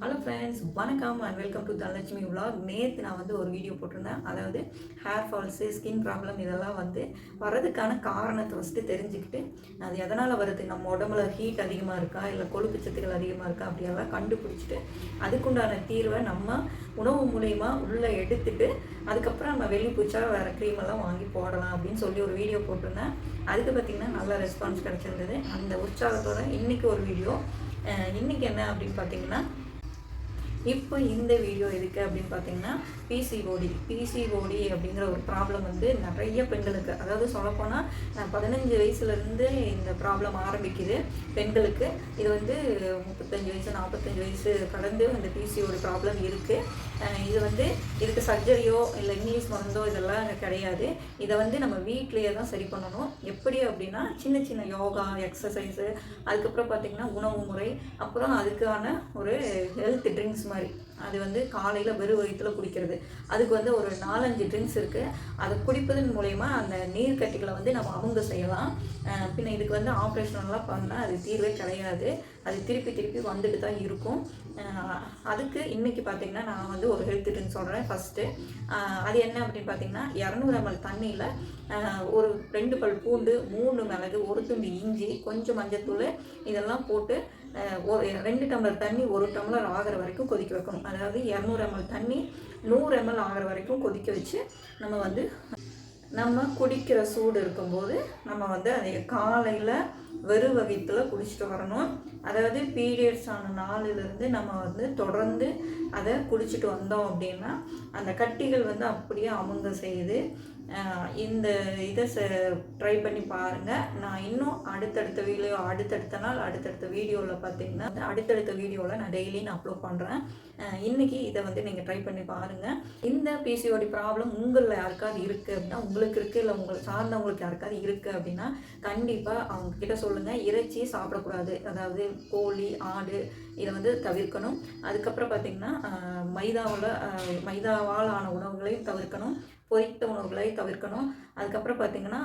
Hello friends வணக்கம் and welcome to Dhanalakshmi vlog. நேற்று நான் வந்து ஒரு வீடியோ போட்டிருந்தேன். அதாவது ஹேர் ஃபால்ஸு ஸ்கின் ப்ராப்ளம் இதெல்லாம் வந்து வர்றதுக்கான காரணத்தை ஃபஸ்ட்டு தெரிஞ்சுக்கிட்டு அது எதனால் வருது? நம்ம உடம்புல ஹீட் அதிகமாக இருக்கா? இல்லை கொழுப்பு சத்துக்கள் அதிகமாக இருக்கா? அப்படியெல்லாம் கண்டுபிடிச்சிட்டு அதுக்குண்டான தீர்வை நம்ம உணவு மூலயமா உள்ளே எடுத்துட்டு அதுக்கப்புறம் நம்ம வெளி பூச்சா வேறு க்ரீம் எல்லாம் வாங்கி போடலாம் அப்படின்னு சொல்லி ஒரு வீடியோ போட்டிருந்தேன். அதுக்கு பார்த்திங்கன்னா நல்ல ரெஸ்பான்ஸ் கிடச்சிருந்தது. அந்த உற்சாகத்தோட இன்றைக்கி ஒரு வீடியோ இன்றைக்கி என்ன அப்படின்னு பார்த்தீங்கன்னா இப்போ இந்த வீடியோ எதுக்கு அப்படின்னு பார்த்தீங்கன்னா பிசிஓடி பிசிஓடி அப்படிங்கிற ஒரு ப்ராப்ளம் வந்து நிறைய பெண்களுக்கு அதாவது சொல்லப்போனால் பதினஞ்சு வயசுலேருந்து இந்த ப்ராப்ளம் ஆரம்பிக்குது பெண்களுக்கு. இது வந்து முப்பத்தஞ்சு வயசு நாற்பத்தஞ்சு வயசு கடந்து இந்த பிசிஓடி ப்ராப்ளம் இருக்குது இது வந்து இதுக்கு சர்ஜரியோ இல்லை இங்கிலீஷ் மருந்தோ இதெல்லாம் கிடையாது. இதை வந்து நம்ம வீட்டிலேயே தான் சரி பண்ணணும். எப்படி அப்படின்னா சின்ன சின்ன யோகா எக்ஸசைஸு அதுக்கப்புறம் பார்த்திங்கன்னா உணவு முறை அப்புறம் அதுக்கான ஒரு ஹெல்த் ட்ரிங்க்ஸ் மாதிரி. அது வந்து காலையில் வெறும் வயிற்றுல குடிக்கிறது. அதுக்கு வந்து ஒரு நாலஞ்சு ட்ரிங்க்ஸ் இருக்குது அதை குடிப்பதன் மூலயமா அந்த நீர் கட்டிகளை வந்து நம்ம அவங்க செய்யலாம். பின்ன இதுக்கு வந்து ஆப்ரேஷன்லாம் பண்ணால் அது தீர்வே கிடையாது. அது திருப்பி திருப்பி வந்துட்டு தான் இருக்கும். அதுக்கு இன்றைக்கி பார்த்திங்கன்னா நான் வந்து ஒரு ஹெல்த் ட்ரிங்க் சொல்கிறேன் ஃபஸ்ட்டு அது என்ன அப்படின்னு பார்த்தீங்கன்னா இரநூறு எம்எல் தண்ணியில் ஒரு ரெண்டு பல் பூண்டு மூணு மிளகு ஒரு துண்டு இஞ்சி கொஞ்சம் மஞ்சத்தூள் இதெல்லாம் போட்டு ரெண்டு டம்ளர் தண்ணி ஒரு டம்ளர் ஆகிற வரைக்கும் கொதிக்க வைக்கணும். அதாவது இரநூறு எம்எல் தண்ணி நூறு எம்எல் ஆகிற வரைக்கும் கொதிக்க வச்சு நம்ம வந்து நம்ம குடிக்கிற சூடு இருக்கும்போது நம்ம வந்து அதை காலையில் வெறும் வகித்தில் குடிச்சிட்டு வரணும். அதாவது பீரியட்ஸ் ஆன நாளிலிருந்து நம்ம வந்து தொடர்ந்து அதை குடிச்சிட்டு வந்தோம் அப்படின்னா அந்த கட்டிகள் வந்து அப்படியே அமுங்க செய்யுது. இந்த இதை ட்ரை பண்ணி பாருங்கள் நான் இன்னும் அடுத்தடுத்த வீடியோ அடுத்தடுத்த நாள் அடுத்தடுத்த வீடியோவில் பார்த்தீங்கன்னா அடுத்தடுத்த வீடியோவில் நான் டெய்லி நான் அப்லோட் பண்ணுறேன் இன்றைக்கி இதை வந்து நீங்கள் ட்ரை பண்ணி பாருங்கள் இந்த பிசிஓடி ப்ராப்ளம் உங்களில் யாருக்காவது இருக்குது அப்படின்னா உங்களுக்கு இருக்குது இல்லை உங்களை சார்ந்தவங்களுக்கு யாருக்காவது இருக்குது அப்படின்னா கண்டிப்பாக அவங்க கிட்ட சொல்லுங்கள் இறைச்சி சாப்பிடக்கூடாது. அதாவது கோழி ஆடு இதை வந்து தவிர்க்கணும். அதுக்கப்புறம் பார்த்திங்கன்னா மைதாவில் மைதாவால் ஆன உணவுகளையும் தவிர்க்கணும். பொரித்த உணவுகளை தவிர்க்கணும். அதுக்கப்புறம் பார்த்திங்கன்னா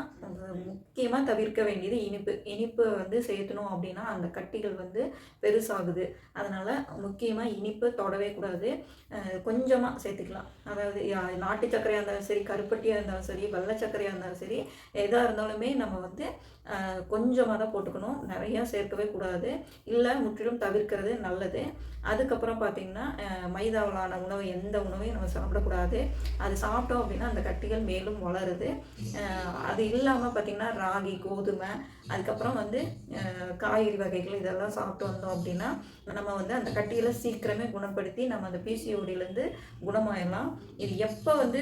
முக்கியமாக தவிர்க்க வேண்டியது இனிப்பு. இனிப்பு வந்து சேர்த்தணும் அப்படின்னா அந்த கட்டிகள் வந்து பெருசாகுது. அதனால் முக்கியமாக இனிப்பு தொடவே கூடாது. கொஞ்சமாக சேர்த்துக்கலாம். அதாவது நாட்டு சர்க்கரையாக இருந்தாலும் சரி கருப்பட்டியாக இருந்தாலும் சரி வெள்ளை சர்க்கரையாக இருந்தாலும் சரி எதாக இருந்தாலுமே நம்ம வந்து கொஞ்சமாக தான் போட்டுக்கணும். நிறையா சேர்க்கவே கூடாது. இல்லை முற்றிலும் தவிர்க்கிறது நல்லது. அதுக்கப்புறம் பார்த்திங்கன்னா மைதாவிலான உணவு எந்த உணவையும் நம்ம சாப்பிடக்கூடாது. அது சாப்பிட்டோம் அப்படின்னா அந்த கட்டிகள் மேலும் வளருது. அது இல்லாமல் பார்த்திங்கன்னா ராகி கோதுமை அதுக்கப்புறம் வந்து காய்கறி வகைகள் இதெல்லாம் சாப்பிட்டு வந்தோம் அப்படின்னா நம்ம வந்து அந்த கட்டியில் சீக்கிரமே குணப்படுத்தி நம்ம அந்த பிசிஓடியிலேருந்து குணமாயிடலாம். இது எப்போ வந்து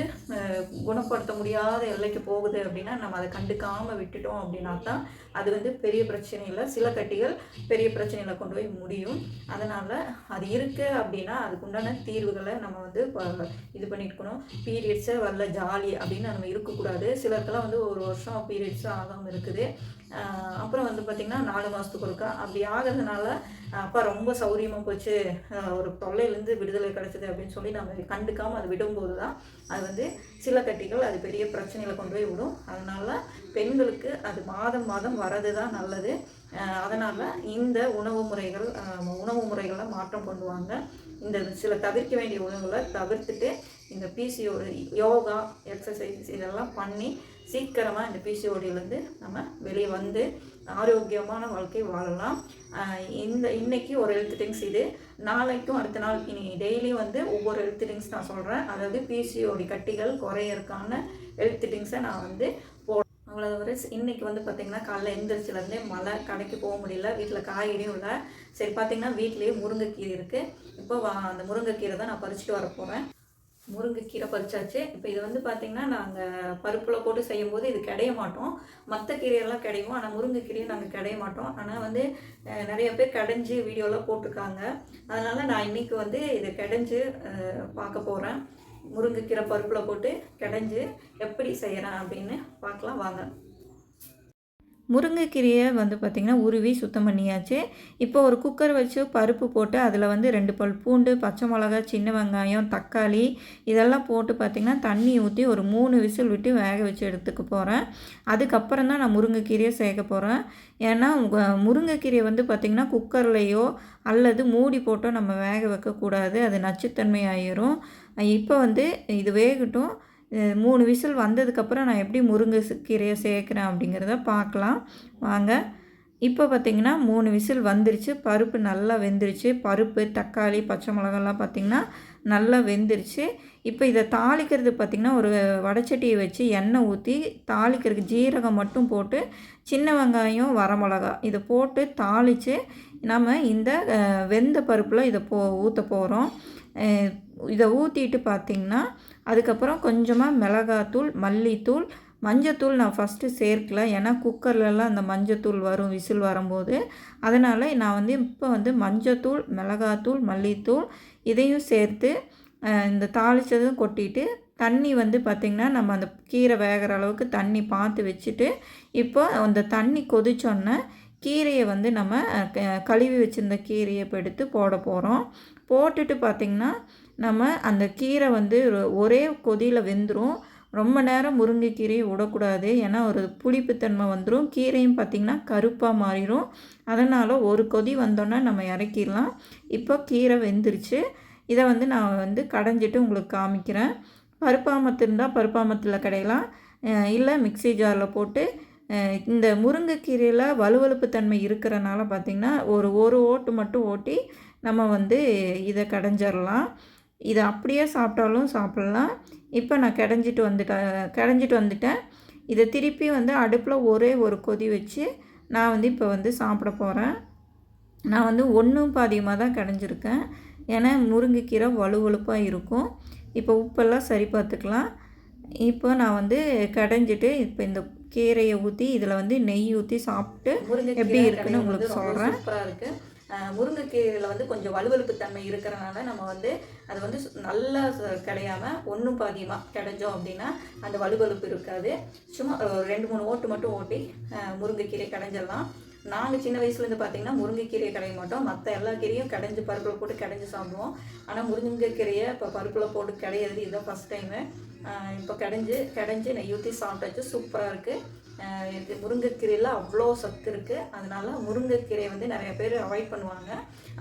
குணப்படுத்த முடியாத எல்லைக்கு போகுது அப்படின்னா நம்ம அதை கண்டுக்காமல் விட்டுட்டோம் அப்படின்னா தான் அது வந்து பெரிய பிரச்சனையில் சில கட்டிகள் பெரிய பிரச்சனையில் கொண்டு போய் முடியும். அதனால் அது இருக்குது அப்படின்னா அதுக்குண்டான தீர்வுகளை நம்ம வந்து ப- இது பண்ணியிருக்கணும் பீரியட்ஸை வரல ஜாலி அப்படின்னு நம்ம இருக்கக்கூடாது. சிலருக்கெல்லாம் வந்து ஒரு வருஷம் பீரியட்ஸும் ஆகாமல் இருக்குது. அப்புறம் வந்து பார்த்திங்கன்னா நாலு மாதத்துக்கு ஒருக்கா அப்படி ஆகிறதுனால அப்பா ரொம்ப சௌரியமாக போச்சு. ஒரு தொல்லையிலேருந்து விடுதலை கிடச்சிது அப்படின்னு சொல்லி நம்ம கண்டுக்காமல் அதை விடும்போது தான் அது வந்து சில கட்டிகள் அது பெரிய பிரச்சனைகளை கொண்டு போய் விடும். அதனால் பெண்களுக்கு அது மாதம் மாதம் வரது தான் நல்லது. அதனால் இந்த உணவு முறைகள் உணவு முறைகளை மாற்றம் கொண்டு வாங்க. இந்த சில தவிர்க்க வேண்டிய உணவுகளை தவிர்த்துட்டு இந்த பிசிஓடி யோகா எக்ஸசைஸ் இதெல்லாம் பண்ணி சீக்கிரமாக இந்த பிசிஓடியிலேருந்து நம்ம வெளியே வந்து ஆரோக்கியமான வாழ்க்கை வாழலாம். இந்த இன்றைக்கி ஒரு ஹெல்த் ட்ரிங்க்ஸ் இது. நாளைக்கும் அடுத்த நாள் இனி டெய்லி வந்து ஒவ்வொரு ஹெல்த் ட்ரிங்க்ஸ் நான் சொல்கிறேன் அதாவது பிசிஓடி கட்டிகள் குறையறதுக்கான ஹெல்த் ட்ரிங்க்ஸை நான் வந்து போ அவ்வளோ வரை இன்றைக்கி வந்து பார்த்திங்கன்னா காலைல எந்திரிச்சிலேருந்தே மழை கடைக்கு போக முடியல வீட்டில் காய்கறியும் இல்லை. சரி பார்த்திங்கன்னா வீட்லேயே முருங்கைக்கீரை இருக்குது இப்போ அந்த முருங்கைக்கீரை தான் நான் பறிச்சுட்டு வர போகிறேன் முருங்கைக்கீரை பறிச்சாச்சு. இப்போ இது வந்து பார்த்திங்கன்னா நாங்கள் பருப்பில் போட்டு செய்யும்போது இது கிடைய மாட்டோம். மற்ற கீரையெல்லாம் கிடைக்கும். ஆனால் முருங்கைக்கீரையை நாங்கள் கிடைய மாட்டோம். ஆனால் வந்து நிறைய பேர் கடைஞ்சி வீடியோலாம் போட்டிருக்காங்க. அதனால் நான் இன்றைக்கி வந்து இதை கடைஞ்சு பார்க்க போகிறேன் முருங்கைக்கீரை பருப்பில் போட்டு கடைஞ்சு எப்படி செய்கிறேன் அப்படின்னு பார்க்கலாம். வாங்க. முருங்கைக்கீரையை வந்து பார்த்திங்கன்னா உருவி சுத்தம் பண்ணியாச்சு. இப்போ ஒரு குக்கர் வச்சு பருப்பு போட்டு அதில் வந்து ரெண்டு பல் பூண்டு பச்சை மிளகா சின்ன வெங்காயம் தக்காளி இதெல்லாம் போட்டு பார்த்திங்கன்னா தண்ணி ஊற்றி ஒரு மூணு விசில் விட்டு வேக வச்சு எடுத்துக்க போகிறேன் அதுக்கப்புறம் தான் நான் முருங்கைக்கீரையை சேர்க்க போகிறேன் ஏன்னா முருங்கைக்கீரையை வந்து பார்த்திங்கன்னா குக்கர்லேயோ அல்லது மூடி போட்டோ நம்ம வேக வைக்கக்கூடாது. அது நச்சுத்தன்மை ஆயிரும் இப்போ வந்து இது வேகட்டும். மூணு விசில் வந்ததுக்கப்புறம் நான் எப்படி முருங்கை கீரையை சேர்க்குறேன் அப்படிங்கிறத பார்க்கலாம். வாங்க. இப்போ பார்த்தீங்கன்னா மூணு விசில் வந்துருச்சு. பருப்பு நல்லா வெந்துருச்சு. பருப்பு தக்காளி பச்சை மிளகாலாம் பார்த்திங்கன்னா நல்லா வெந்துருச்சு. இப்போ இதை தாளிக்கிறது பார்த்திங்கன்னா ஒரு வடச்சட்டியை வச்சு எண்ணெய் ஊற்றி தாளிக்கிறதுக்கு ஜீரகம் மட்டும் போட்டு சின்ன வெங்காயம் வரமிளகா இதை போட்டு தாளித்து நம்ம இந்த வெந்த பருப்பில் இதை போ ஊற்ற போகிறோம் இதை ஊற்றிட்டு பார்த்திங்கன்னா அதுக்கப்புறம் கொஞ்சமாக மிளகாத்தூள் மல்லித்தூள் மஞ்சத்தூள் நான் ஃபஸ்ட்டு சேர்க்கல. ஏன்னா குக்கர்லலாம் அந்த மஞ்சத்தூள் வரும் விசில் வரும்போது. அதனால் நான் வந்து இப்போ வந்து மஞ்சத்தூள் மிளகாத்தூள் மல்லித்தூள் இதையும் சேர்த்து இந்த தாளித்ததும் கொட்டிட்டு தண்ணி வந்து பார்த்திங்கன்னா நம்ம அந்த கீரை வேகிற அளவுக்கு தண்ணி பார்த்து வச்சுட்டு இப்போ அந்த தண்ணி கொதிச்சோன்னே கீரையை வந்து நம்ம கழுவி வச்சுருந்த கீரையை இப்போ எடுத்து போட போகிறோம் போட்டுட்டு பார்த்திங்கன்னா நம்ம அந்த கீரை வந்து ஒரே கொதியில் வெந்துடும் ரொம்ப நேரம் முருங்கைக்கீரையை விடக்கூடாது. ஏன்னா ஒரு புளிப்புத்தன்மை வந்துடும் கீரையும் பார்த்திங்கன்னா கருப்பாக மாறிடும் அதனால் ஒரு கொதி வந்தோன்னே நம்ம இறக்கிடலாம். இப்போ கீரை வெந்துருச்சு. இதை வந்து நான் வந்து கடைஞ்சிட்டு உங்களுக்கு காமிக்கிறேன். பருப்பாமத்து இருந்தால் பருப்பாமத்தில் கடையலாம். இல்லை மிக்ஸி ஜாரில் போட்டு இந்த முருங்கைக்கீரையில் வலுவழுப்பு தன்மை இருக்கிறனால பார்த்திங்கன்னா ஒரு ஒரு ஓட்டு மட்டும் ஓட்டி நம்ம வந்து இதை கடைஞ்சிடலாம். இதை அப்படியே சாப்பிட்டாலும் சாப்பிட்லாம். இப்போ நான் கடைஞ்சிட்டு வந்துட்டேன் கடைஞ்சிட்டு வந்துட்டேன். இதை திருப்பி வந்து அடுப்பில் ஒரே ஒரு கொதி வச்சு நான் வந்து இப்போ வந்து சாப்பிட போகிறேன் நான் வந்து ஒன்றும் பாதியமாக தான் கடைஞ்சிருக்கேன். ஏன்னா முருங்கைக்கீரை வலுவழுப்பாக இருக்கும். இப்போ உப்பெல்லாம் சரி பார்த்துக்கலாம். இப்போ நான் வந்து கடைஞ்சிட்டு இப்போ இந்த கீரையை ஊற்றி இதில் வந்து நெய் ஊற்றி சாப்பிட்டு எப்படி இருக்குன்னு உங்களுக்கு சொல்கிறேன் சூப்பராக இருக்குது முருங்கைக்கீரையில் வந்து கொஞ்சம் வலுவலுப்பு தன்மை இருக்கிறனால நம்ம வந்து அது வந்து நல்லா கிடையாம ஒன்றும் பாதியமாக கிடைச்சோம் அப்படின்னா அந்த வலுவலுப்பு இருக்காது. சும்மா ஒரு ரெண்டு மூணு ஓட்டு மட்டும் ஓட்டி முருங்கைக்கீரை கடைஞ்சிடலாம். நாங்கள் சின்ன வயசுலேருந்து பார்த்தீங்கன்னா முருங்கைக்கீரையை கடைய மாட்டோம். மற்ற எல்லா கீரையும் கடைஞ்சி பருப்பில் போட்டு கடைஞ்சி சாப்பிடுவோம். ஆனால் முருங்கைக்கீரையை இப்போ பருப்பில் போட்டு கிடையாது இதுதான் ஃபஸ்ட் டைமு இப்போ கடைஞ்சி கடைஞ்சி நெய் ஊற்றி சாப்பிட்டாச்சு சூப்பராக இருக்குது இது முருங்கைக்கீரையில் அவ்வளோ சத்து இருக்குது அதனால முருங்கைக்கீரையை வந்து நிறைய பேர் அவாய்ட் பண்ணுவாங்க.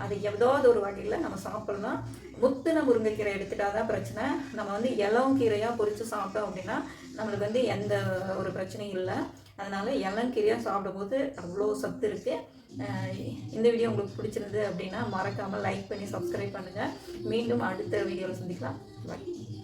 அது ஏதாவது ஒரு வகையில் நம்ம சாப்பிட்லாம். முத்துன முருங்கைக்கீரை எடுத்துட்டா தான் பிரச்சனை. நம்ம வந்து இளவும் கீரையாக பொரித்து சாப்பிட்டோம் அப்படின்னா நம்மளுக்கு வந்து எந்த ஒரு பிரச்சனையும் இல்லை. அதனால் இளங்கீரையாக சாப்பிடும்போது அவ்வளோ சத்து இருக்குது இந்த வீடியோ உங்களுக்கு பிடிச்சிருந்து அப்படின்னா மறக்காமல் லைக் பண்ணி சப்ஸ்கிரைப் பண்ணுங்கள் மீண்டும் அடுத்த வீடியோவில் சந்திக்கலாம். பாய்